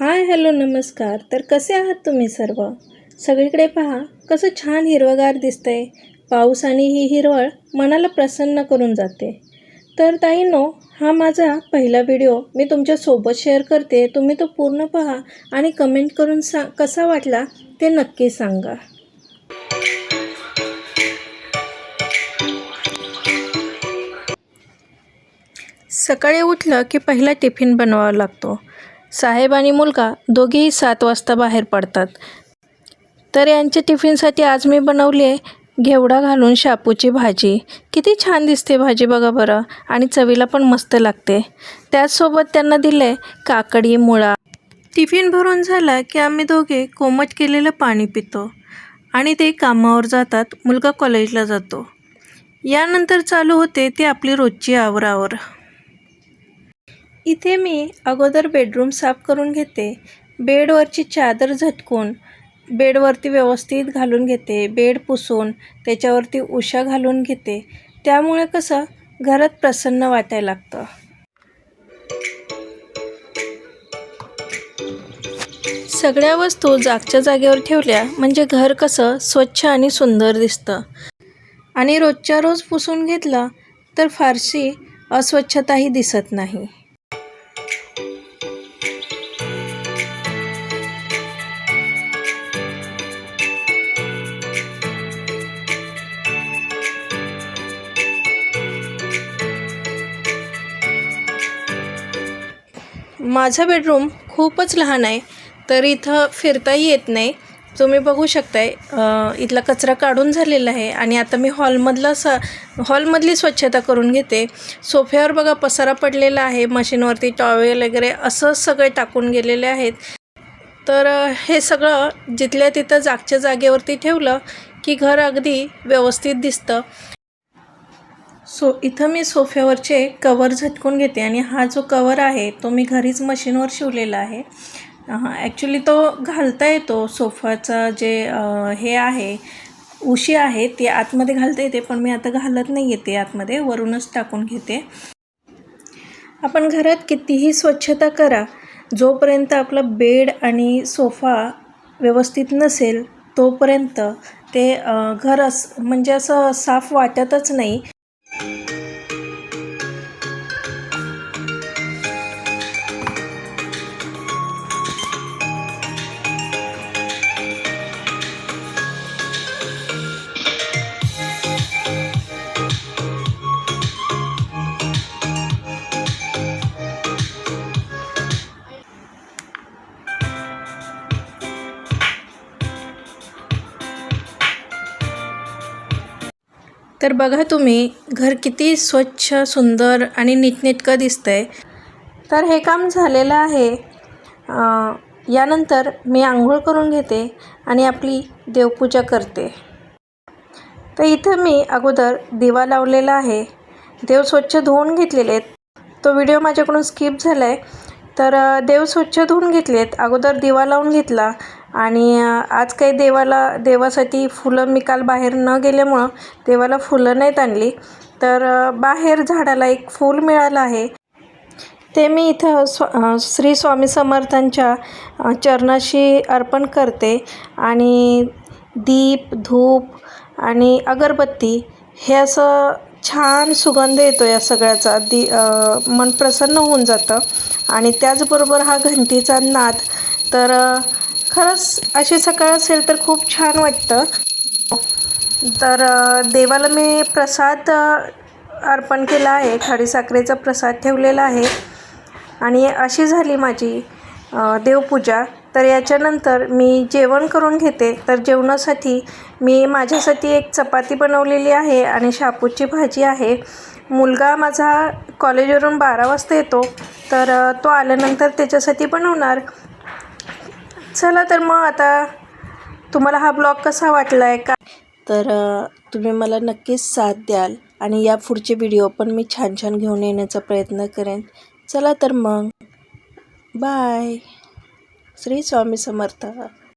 Hi hello नमस्कार. तर कसे आहात तुम्ही सर्व? सगळीकडे पहा कसं छान हिरवगार दिसतंय. पाऊस आणि ही हिरवळ मनाला प्रसन्न करून जाते. तर ताईनो हा माझा पहिला व्हिडिओ. मी तुमच्यासोबत शेअर करते. तुम्ही तो पूर्ण पहा आणि कमेंट करून सा कसा वाटला ते नक्की सांगा. सकाळी उठलं की पहिला टिफिन बनवावा लागतो. साहेब आणि मुलगा दोघेही सात वाजता बाहेर पडतात. तर यांच्या टिफिनसाठी आज मी बनवली आहे घेवडा घालून शापूची भाजी. किती छान दिसते भाजी बघा बरं. आणि चवीला पण मस्त लागते. त्याचसोबत त्यांना दिलं आहे काकडी मुळा. टिफिन भरून झाला की आम्ही दोघे कोमट केलेलं पाणी पितो. आणि ते कामावर जातात मुलगा कॉलेजला जातो. यानंतर चालू होते ती आपली रोजची आवरावर. इथे मी अगोदर बेडरूम साफ करून घेते. बेडवरची चादर झटकून बेडवरती व्यवस्थित घालून घेते. बेड पुसून त्याच्यावरती उशा घालून घेते. त्यामुळे कसं घरात प्रसन्न वाटायला लागतं. सगळ्या वस्तू जागच्या जागेवर ठेवल्या म्हणजे घर कसं स्वच्छ आणि सुंदर दिसतं. आणि रोजच्या रोज पुसून घेतलं तर फारशी अस्वच्छताही दिसत नाही. माझा बेडरूम खूपच लहान आहे तर इथं फिरताही येत नाही. तुम्ही बघू शकताय इथला कचरा काढून झालेला आहे आणि आता मी हॉलमधला स हॉलमधली स्वच्छता करून घेते. सोफ्यावर बघा पसारा पडलेला आहे मशीनवरती टॉवेल वगैरे असं सगळे टाकून गेलेले आहेत. तर हे सगळं जिथल्या तिथं जागच्या जागेवरती ठेवलं की घर अगदी व्यवस्थित दिसतं. सो इथं मी सोफ्यावरचे कवर झटकून घेते आणि हा जो कवर आहे तो मी घरीच मशीनवर शिवलेला आहे. ॲक्च्युली तो घालता येतो. सोफाचा जे हे आहे उशी आहे ते आतमध्ये घालता येते पण मी आता घालत नाही येते आतमध्ये वरूनच टाकून घेते. आपण घरात कितीही स्वच्छता करा जोपर्यंत आपला बेड आणि सोफा व्यवस्थित नसेल तोपर्यंत ते घर अस म्हणजे असं साफ वाटतच नाही. तर बघा तुम्ही घर किती स्वच्छ सुंदर आणि नीटनेटकं आहे तर हे काम झालेलं आहे. यानंतर मी आंघोळ करून घेते आणि आपली देवपूजा करते. तर इथं मी अगोदर दिवा लावलेला आहे. देव स्वच्छ धुवून घेतलेले आहेत. तो व्हिडिओ माझ्याकडून स्किप झाला आहे तर देव स्वच्छ धुवून घेतलेत. अगोदर दिवा लावून घेतला. आणि आज काही देवाला देवासाठी फुलं मी काल बाहेर न गेल्यामुळं देवाला फुलं नाहीत आणली. तर बाहेर झाडाला एक फूल मिळालं आहे. ते मी इथं स्व श्री स्वामी समर्थांच्या चरणाशी अर्पण करते. आणि दीप धूप आणि अगरबत्ती हे असं छान सुगंध येतो या सगळ्याचा. दी मन प्रसन्न होऊन जातं. आणि त्याचबरोबर हा घंटीचा नाद. तर खरंच अशी सकाळ असेल तर खूप छान वाटतं. तर देवाला मी प्रसाद अर्पण केला आहे. खाडीसाखरेचा प्रसाद ठेवलेला आहे. आणि अशी झाली माझी देवपूजा. तर याच्यानंतर मी जेवण करून घेते. तर जेवणासाठी मी माझ्यासाठी एक चपाती बनवलेली आहे आणि शापूची भाजी आहे. मुलगा माझा कॉलेजवरून बारा वाजता येतो. तर तो आल्यानंतर त्याच्यासाठी बनवणार. चला तर मग आता तुम्हाला हा ब्लॉग कसा वाटला आहे का तर तुम्ही मला नक्कीच साथ द्याल आणि या पुढचे व्हिडिओ पण मी छान छान घेऊन येण्याचा प्रयत्न करेन. चला तर मग. बाय. श्री स्वामी समर्थ.